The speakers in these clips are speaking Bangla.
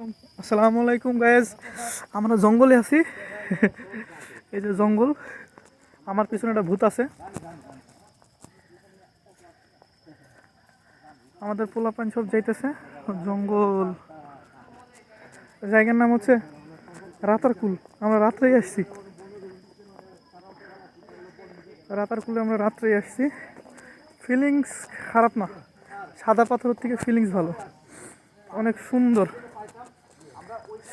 আসসালামু আলাইকুম গায়েজ আমরা জঙ্গলে আছি। এই যে জঙ্গল, আমার পিছনে একটা ভূত আছে। আমাদের পোলা পোলাপান সব যাইতেছে। জঙ্গল। জায়গার নাম হচ্ছে রাতারকুল। আমরা রাত্রেই আসছি। রাতারকুলে আমরা রাত্রেই আসছি। ফিলিংস খারাপ না। সাদা পাথরের থেকে ফিলিংস ভালো। অনেক সুন্দর।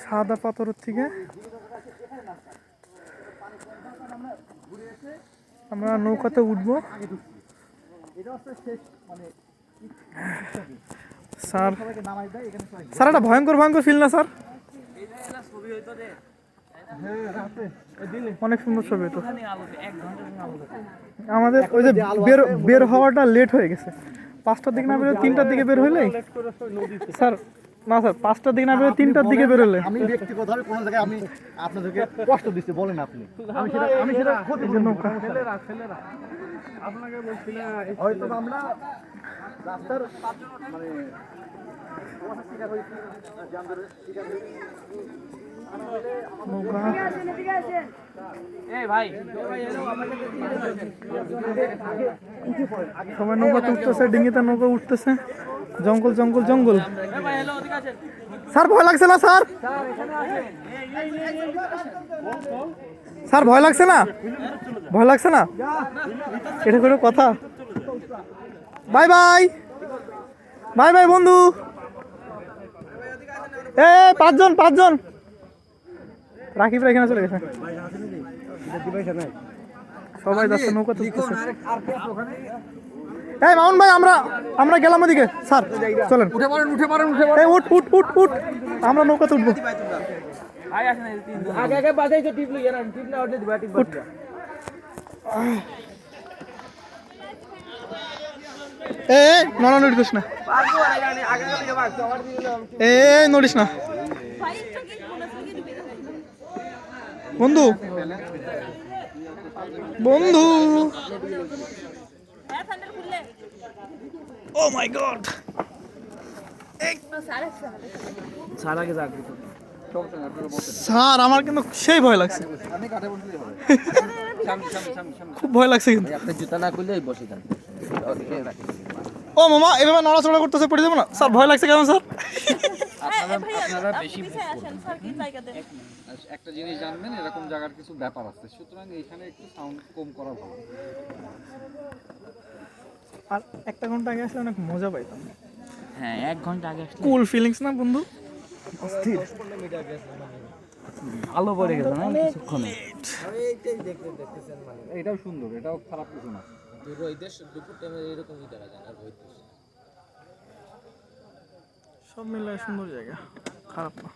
সাদা পাথরের থেকে। আমরা নৌকাতে উঠবো। স্যার স্যার একটা ভয়ঙ্কর ভয়ঙ্কর ফিল না, স্যার? অনেক সুন্দর ছবি তো আমাদের ওই যে বের বের হওয়াটা লেট হয়ে গেছে। পাঁচটার দিকে না বেরোলে তিনটার দিকে বের হইলে স্যার না স্যার পাঁচটার দিকে না বেরোলে তিনটার দিকে বেরোলে। আমি ব্যক্তিগতভাবে কোনো জায়গায় আমি আপনাদেরকে কষ্ট দিচ্ছি বলেন আপনি। আমি সেটা আমি সেটা এই যে নৌকা। হয়তো আমরা রাস্তার মানে নৌকা। উঠতেছে ডিঙিতে নৌকা উঠতেছে। জঙ্গল জঙ্গল জঙ্গল। স্যার, ভয় লাগছে না, স্যার? স্যার, ভয় লাগছে না? ভয় লাগছে না? এটা কোনো কথা? Bye bye. বাই বাই, বন্ধু। এ পাঁচজন পাঁচজন। রাকিবরা এখানে চলে গেছে। সবাই যাচ্ছে, নৌকাতে উঠতেছে। এই মামুন ভাই আমরা আমরা গেলাম ওদিকে। স্যার চলেন। উঠে পড়েন উঠে পড়েন উঠে এই উঠ উঠ উঠ উঠ। আমরা নৌকাতে উঠবো। আগে আগে বাজাই তো টিপ লইয়া না টিপ না উঠলে দিবা টিপ এ নড়া না এ নড়িস না। বন্ধু। বন্ধু। ও মাই গড সারা আগে যাক স্যার আমার কিন্তু সেই ভয় লাগছে। খুব ভয় লাগছে কিন্তু। আপনি জুতা না খুললে বসে যান ও মামা এভাবে নড়াচড়া করতেছে পড়ে যাব না? স্যার ভয় লাগছে কেন স্যার? আপনারা বেশি একটা জিনিস জানবেন এরকম জায়গার কিছু ব্যাপার আছে। সুতরাং এখানে একটু সাউন্ড কম করা ভালো। আর একটা ঘণ্টা আগে আসলে অনেক মজা পাইতাম। হ্যাঁ এক ঘণ্টা আগে আসলে কুল ফিলিংস না বন্ধু? আলো পড়ে গেল না কিছুক্ষণে। এটাও সুন্দর এটাও খারাপ কিছু না। সব মিলে সুন্দর জায়গা খারাপ না।